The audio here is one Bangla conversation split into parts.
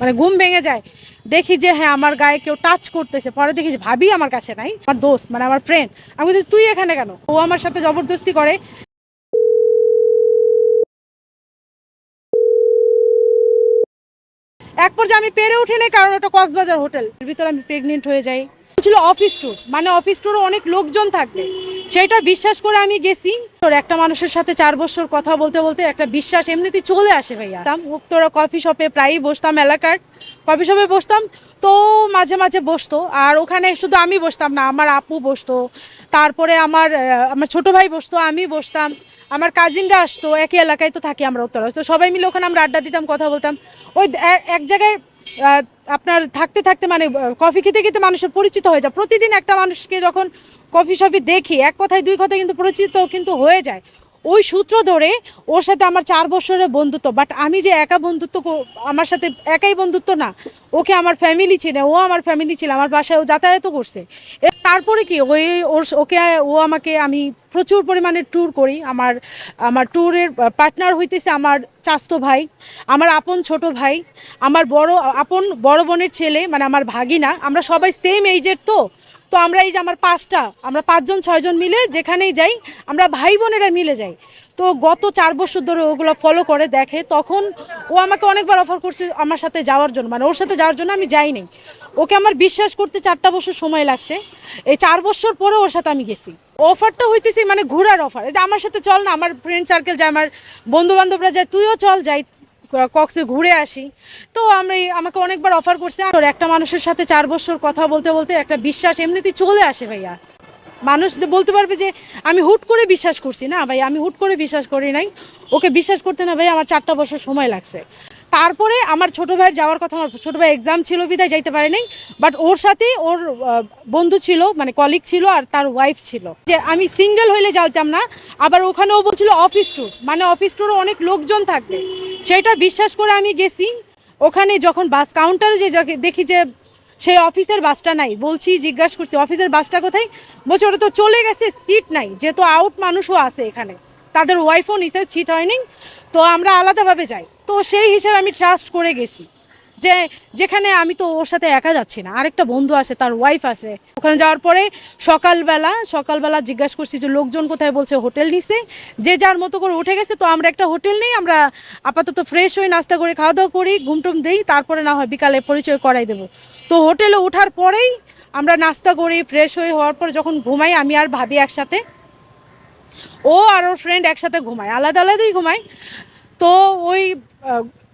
মানে ঘুম ভেঙে যায়। দেখি যে হ্যাঁ আমার গায়ে কেউ টাচ করতেছে। পরে দেখি যে, ভাবি আমার কাছে নাই, আমার দোস্ত মানে আমার ফ্রেন্ড আমি বলছি, তুই এখানে কেন? ও আমার সাথে জবরদস্তি করে। এক পর্যায়ে আমি পেরে উঠি নাই, কারণ ওটা কক্সবাজার হোটেল। ভিতরে আমি প্রেগনেন্ট হয়ে যাই। ছিল অফিস ট্যুর মানে অফিস ট্যুরে অনেক লোকজন থাকবে। সেটা বিশ্বাস করে আমি গেছি। তোর একটা মানুষের সাথে চার বছর কথা বলতে বলতে একটা বিশ্বাস এমনিতেই চলে আসে ভাইয়া। তোরা কফি শপে প্রায়ই বসতাম এলাকার। কফি শপে বসতাম, তো মাঝে মাঝে বসতো। আর ওখানে শুধু আমি বসতাম না, আমার আপু বসতো। তারপরে আমার আমার ছোট ভাই বসতো, আমি বসতাম। আমার কাজিনরা আসতো, একই এলাকায় তো থাকি আমরা উত্তরা তো সবাই মিলে ওখানে আমরা আড্ডা দিতাম, কথা বলতাম। ওই এক জায়গায় আপনার থাকতে থাকতে মানে কফি খেতে খেতে মানুষের পরিচিত হয়ে যায়। প্রতিদিন একটা মানুষকে যখন কফি শপে দেখি, এক কথায় দুই কথায় কিন্তু পরিচিত কিন্তু হয়ে যায়। ওই সূত্র ধরে ওর সাথে আমার চার বছরের বন্ধুত্ব বাট আমি যে একা বন্ধুত্ব আমার সাথে একাই বন্ধুত্ব না, ওকে আমার ফ্যামিলি ছিল ও আমার ফ্যামিলি ছিল, আমার বাসায় ও যাতায়াতও করছে। তারপরে কি, ওই ওর, ওকে, ও আমাকে, আমি প্রচুর পরিমাণে ট্যুর করি, আমার আমার ট্যুরের পার্টনার হইতেছে আমার চাস্তো ভাই, আমার আপন ছোট ভাই, আমার বড়, আপন বড় বোনের ছেলে মানে আমার ভাগিনা, আমরা সবাই সেম এইজের তো তো আমরা এই যে আমার পাঁচটা, আমরা পাঁচজন, ছয়জন মিলে যেখানেই যাই, আমরা ভাই বোনেরা মিলে যাই। তো গত চার বছর ধরে ওগুলো ফলো করে, দেখে তখন ও আমাকে অনেকবার অফার করছে আমার সাথে যাওয়ার জন্য। মানে ওর সাথে যাওয়ার জন্য আমি যাইনি ওকে আমার বিশ্বাস করতে চারটা বছর সময় লাগছে। এই চার বছর পরে ওর সাথে আমি গেছি। অফারটা হইতেছে মানে ঘোরার অফার যে আমার সাথে চল না, আমার ফ্রেন্ড সার্কেল যায়, আমার বন্ধু বান্ধবরা যায়, তুইও চল যাই। কক্সে ঘুরে আসি। তো আমি আমাকে অনেকবার অফার করছে, আর একটা মানুষের সাথে চার বছর কথা বলতে বলতে একটা বিশ্বাস এমনিতেই চলে আসে ভাইয়া। মানুষ যে বলতে পারবে যে, আমি হুট করে বিশ্বাস করছি না ভাই, আমি হুট করে বিশ্বাস করি নাই। ওকে বিশ্বাস করতে না ভাই, আমার চারটা বছর সময় লাগছে। তারপরে আমার ছোট ভাইয়ের যাওয়ার কথা, আমার ছোটো ভাই এক্সাম ছিল, বিদায় যাইতে পারে নাই বাট ওর সাথে ওর বন্ধু ছিল মানে কলিগ ছিল আর তার ওয়াইফ ছিল। যে আমি সিঙ্গেল হইলে যাইতাম না, আবার ওখানে ও বলছিল অফিস ট্যুর মানে অফিস ট্যুরে অনেক লোকজন থাকবে। সেটা বিশ্বাস করে আমি গেছি। ওখানে যখন বাস কাউন্টারে যে দেখি যে সেই অফিসের বাসটা নাই, বলছি, জিজ্ঞাসা করছি অফিসের বাসটা কোথায়? বলছে, ওটা তো চলে গেছে সিট নাই, যেহেতু আউট মানুষও আছে এখানে। তাদের ওয়াইফও নিচে সিট হয়নি, তো আমরা আলাদাভাবে যাই। তো সেই হিসেবে আমি ট্রাস্ট করে গেছি যে যেখানে আমি তো ওর সাথে একা যাচ্ছি না, আরেকটা বন্ধু আছে, তার ওয়াইফ আছে। ওখানে যাওয়ার পরে সকালবেলা সকালবেলা জিজ্ঞাসা করছি যে লোকজন কোথায় বলছে হোটেল নিছে? যে যার মতো করে উঠে গেছে, তো আমরা একটা হোটেল নেই, আমরা আপাতত ফ্রেশ হয়ে নাস্তা করে খাওয়া দাওয়া করি ঘুমটুম দিই, তারপরে না হয় বিকালে পরিচয় করাই দেবো। তো হোটেলে ওঠার পরেই আমরা নাস্তা করি ফ্রেশ হয়ে হওয়ার পর যখন ঘুমাই, আমি আর ভাবি একসাথে ও আর ওর ফ্রেন্ড একসাথে ঘুমায়, আলাদা আলাদাই ঘুমায়। তো ওই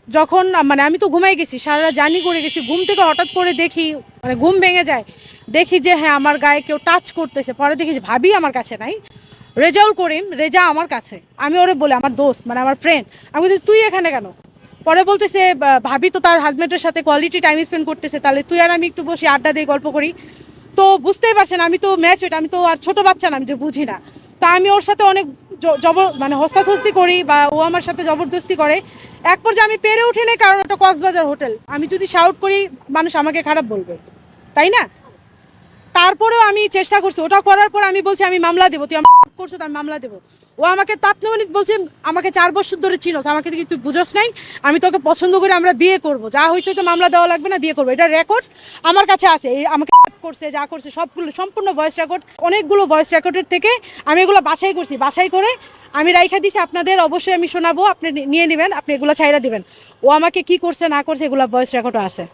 যখন মানে আমি তো ঘুমাই গেছি সারা জার্নি করে গেছি, ঘুম থেকে হঠাৎ করে দেখি মানে ঘুম ভেঙে যায়, দেখি যে হ্যাঁ আমার গায়ে কেউ টাচ করতেছে, পরে দেখি যে ভাবি আমার কাছে নাই, রেজাউল করিম, রেজা আমার কাছে। আমি ওরে বলে, আমার দোস্ত মানে আমার ফ্রেন্ড আমি বলছি তুই এখানে কেন? পরে বলতেছে ভাবি তো তার হাজব্যান্ডের সাথে কোয়ালিটি টাইম স্পেন্ড করতেছে, তাহলে তুই আর আমি একটু বসে আড্ডা দিয়ে গল্প করি। তো বুঝতেই পারছেন, আমি তো ম্যাচ ওইটা আমি তো আর ছোট বাচ্চা না, আমি যে বুঝি না। তো আমি ওর সাথে অনেক জবর মানে হস্তাধস্তি করি বা ও আমার সাথে জবরদস্তি করে। এক পর্যায়ে আমি পেরে উঠি নাই কারণ ওটা কক্সবাজার হোটেল। আমি যদি শাউট করি, মানুষ আমাকে খারাপ বলবে। তাই না? তারপরেও আমি চেষ্টা করছি। ওটা করার পর আমি বলছি, আমি মামলা দেবো। তুই আমার করছ, তো আমি মামলা দেবো। ও আমাকে তাৎক্ষণিক বলছে আমাকে চার বছর ধরে চিনো আমাকে দেখি তুই বুঝোস নাই আমি তোকে পছন্দ করে আমরা বিয়ে করব। যা হয়েছে তো মামলা দেওয়া লাগবে না বিয়ে করব। এটা রেকর্ড আমার কাছে আছে। এই আমাকে করছে যা করছে সবগুলো সম্পূর্ণ ভয়েস রেকর্ড অনেকগুলো ভয়েস রেকর্ডের থেকে আমি এগুলো বাছাই করছি। বাছাই করে আমি রাইখা দিছি আপনাদের অবশ্যই আমি শোনাবো আপনি নিয়ে নেবেন আপনি এগুলো ছাইরা দিবেন। ও আমাকে কি করছে না করছে এগুলো ভয়েস রেকর্ডও আছে।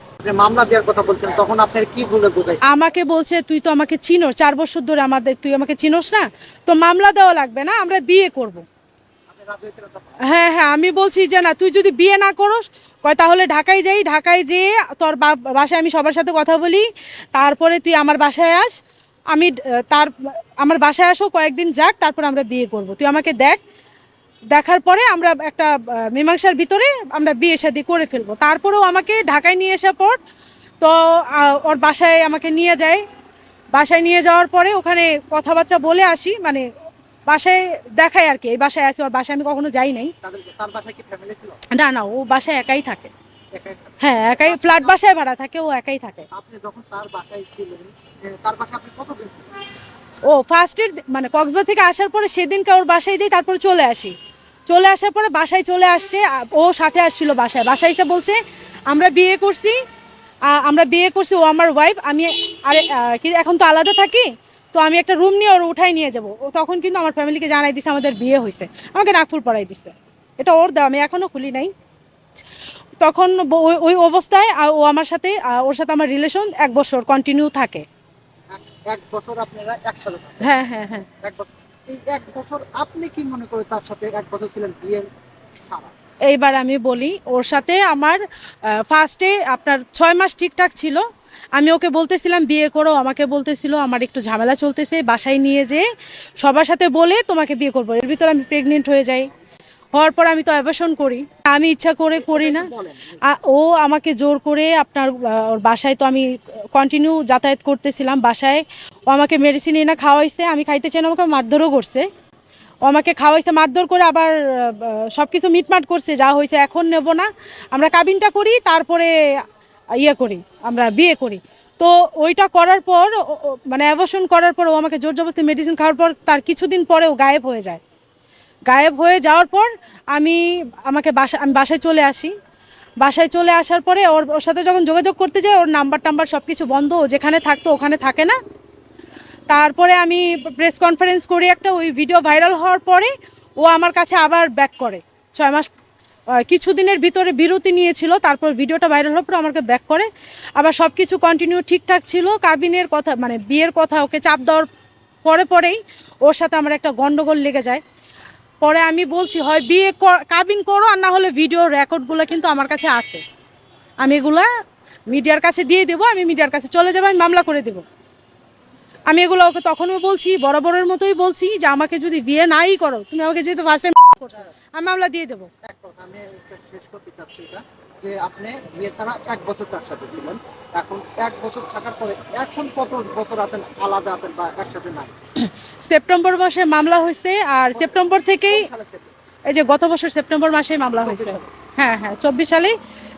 মামলা দেওয়ার কথা বলছেন তখন আপনার কি বলে বোঝাই? আমাকে বলছে তুই তো আমাকে চিনোস চার বছর ধরে আমাদের তুই আমাকে চিনোস না? তো মামলা দেওয়া লাগবে না আমরা বিয়ে করব? হ্যাঁ হ্যাঁ আমি বলছি যে না, তুই যদি বিয়ে না করস, কয় তাহলে ঢাকায় যাই, ঢাকায় যেয়ে তোর বাসায় আমি সবার সাথে কথা বলি, তারপরে তুই আমার বাসায় আস, আমি, তার, আমার বাসায় আসো, কয়েকদিন যাক, তারপর আমরা বিয়ে করব। তুই আমাকে দেখ, দেখার পরে আমরা একটা মীমাংসার ভিতরে আমরা বিয়ে শাদি করে ফেলব। তারপরেও আমাকে ঢাকায় নিয়ে আসার পর, তো ওর বাসায় আমাকে নিয়ে যায়। বাসায় নিয়ে যাওয়ার পরে ওখানে কথাবার্তা বলে আসি মানে বাসায় দেখায় আর কি এই বাসায় আছে ওর বাসায় আমি কখনো যাই নাই। না না ও বাসায় একাই থাকে। হ্যাঁ একাই ফ্ল্যাট বাসায় ভাড়া থাকে ও একাই থাকে। আপনি যখন তার বাসায় ছিলেন এ, তার বাসায় আপনি কতদিন ছিলেন? ও ফার্স্টের মানে কক্সবাজার থেকে আসার পরে সেদিনকে ওর বাসায় যাই তারপরে চলে আসি। চলে আসার পরে বাসায় চলে আসছে ও সাথে আসছিল বাসায়। বাসায় এসে বলছে আমরা বিয়ে করছি আমরা বিয়ে করছি ও আমার ওয়াইফ আমি আরে কি এখন তো আলাদা থাকি? তো আমি একটা রুম নিয়ে ওর উঠাই নিয়ে যাব। ও তখন কিন্তু আমার ফ্যামিলিকে জানাই দিছে আমাদের বিয়ে হয়েছে আমাকে নাকফুল পড়াই দিছে। এটা ওর দেওয়া আমি এখনও খুলি নাই। তখন ওই- অবস্থায় ও আমার সাথে ওর সাথে আমার রিলেশন এক বছর কন্টিনিউ থাকে। এক- বছর আপনারা একসাথে হ্যাঁ হ্যাঁ হ্যাঁ। এক বছর। এই এক বছর আপনি কি মনে করে তার সাথে এক বছর ছিলেন বিয়ে এইবার আমি বলি ওর সাথে আমার ফার্স্টে আপনার ছয় মাস ঠিকঠাক ছিল। আমি ওকে বলতেছিলাম, বিয়ে করো। আমাকে বলতেছিল, আমার একটু ঝামেলা চলতেছে, বাসায় নিয়ে যেয়ে সবার সাথে বলে তোমাকে বিয়ে করব। এর ভিতরে আমি প্রেগনেন্ট হয়ে যাই। হওয়ার পর আমি তো অ্যাবেশন করি। আমি ইচ্ছা করে করি না। ও আমাকে জোর করে আপনার ওর বাসায় তো আমি কন্টিনিউ যাতায়াত করতেছিলাম বাসায়। ও আমাকে মেডিসিন এনে খাওয়াইছে, আমি খাইতে চাই না, আমাকে মারধরও করছে। ও আমাকে খাওয়াইছে, মারধর করে আবার সব কিছু মিটমাট করছে, যা হয়েছে এখন নেব না। আমরা কাবিনটা করি, তারপরে ইয়ে করি, আমরা বিয়ে করি। তো ওইটা করার পর মানে অ্যাবর্শন করার পর ও আমাকে জোর জবরদস্তি মেডিসিন খাওয়ার পর তার কিছুদিন পরে ও গায়েব হয়ে যায়। গায়েব হয়ে যাওয়ার পর আমি আমাকে বাসা, আমি বাসায় চলে আসি। বাসায় চলে আসার পরে ওর ওর সাথে যখন যোগাযোগ করতে যাই, ওর নাম্বার টাম্বার সব কিছু বন্ধ যেখানে থাকতো ওখানে থাকে না। তারপরে আমি প্রেস কনফারেন্স করি একটা, ওই ভিডিও ভাইরাল হওয়ার পরে ও আমার কাছে আবার ব্যাক করে। ছয় মাস কিছুদিনের ভিতরে বিরতি নিয়েছিল, তারপর ভিডিওটা ভাইরাল হওয়ার পর আমাকে ব্যাক করে। আবার সব কিছু কন্টিনিউ ঠিকঠাক ছিল, কাবিনের কথা মানে বিয়ের কথা ওকে চাপ দেওয়ার পরে পরেই ওর সাথে আমার একটা গণ্ডগোল লেগে যায়। পরে আমি বলছি, হয় বিয়ে কাবিন করো আর না হলে ভিডিও রেকর্ডগুলো কিন্তু আমার কাছে আছে। আমি এগুলা মিডিয়ার কাছে দিয়ে দেবো, আমি মিডিয়ার কাছে চলে যাব, আমি মামলা করে দেবো। আমি এগুলো ওকে তখনও বলছি, বরাবরের মতোই বলছি যে, আমাকে যদি বিয়ে নাই করো, তুমি আমাকে যেহেতু ফার্স্ট টাইম করছ আমি মামলা দিয়ে দেবো। আমি শেষ করতে চাচ্ছি এটা যে আপনি বিয়ে ছাড়া এক বছর তার সাথে ছিলেন। এখন এক বছর থাকার পরে এখন কত বছর আছেন আলাদা আছেন বা একসাথে নাই? সেপ্টেম্বর মাসে মামলা হয়েছে আর সেপ্টেম্বর থেকেই? এই যে গত বছর সেপ্টেম্বর মাসে মামলা হয়েছে। হ্যাঁ হ্যাঁ চব্বিশ সালে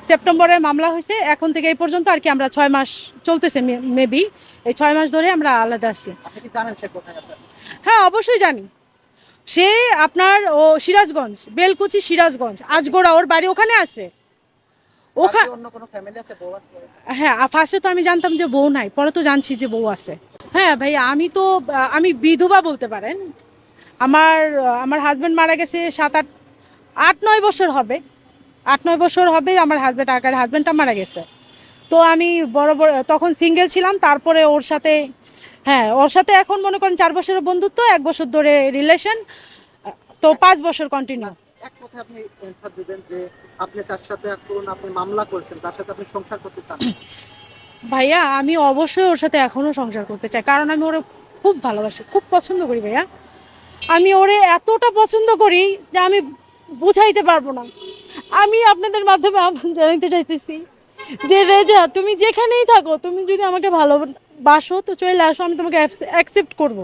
সেপ্টেম্বরে মামলা হয়েছে। এখন থেকে এই পর্যন্ত আর কি আমরা ছয় মাস চলতেছে মেবি। এই ছয় মাস ধরে আমরা আলাদা আছি? হ্যাঁ অবশ্যই জানি। সে আপনার ও সিরাজগঞ্জ বেলকুচি সিরাজগঞ্জ আজগোড়া ওর বাড়ি ওখানে আছে। ওখানে হ্যাঁ ফার্স্টে তো আমি জানতাম যে বউ নাই পরে তো জানছি যে বউ আছে। হ্যাঁ ভাই আমি তো আমি বিধবা বলতে পারেন। আমার আমার হাজব্যান্ড মারা গেছে সাত আট আট নয় বছর হবে। আট নয় বছর হবে আমার হাজব্যান্ড আকার হাজব্যান্ডটা মারা গেছে। তো আমি বড় বড় তখন সিঙ্গেল ছিলাম তারপরে ওর সাথে হ্যাঁ ওর সাথে এখন মনে করেন চার বছরের বন্ধুত্ব এক বছর ধরে রিলেশন তো পাঁচ বছর কন্টিনিউ এক কথা আপনি অ্যান্সার দিবেন যে আপনি তার সাথে এখন আপনি মামলা করেছেন তার সাথে আপনি সংসার করতে চান? ভাইয়া আমি অবশ্যই ওর সাথে এখনও সংসার করতে চাই কারণ আমি ওরে খুব ভালোবাসি খুব পছন্দ করি ভাইয়া। আমি ওরে এতটা পছন্দ করি যে আমি বুঝাইতে পারব না। আমি আপনাদের মাধ্যমে জানাইতে চাইতেছি যে রেজা তুমি যেখানেই থাকো তুমি যদি আমাকে ভালোবাসো তো চলে আসো আমি তোমাকে অ্যাকসেপ্ট করব।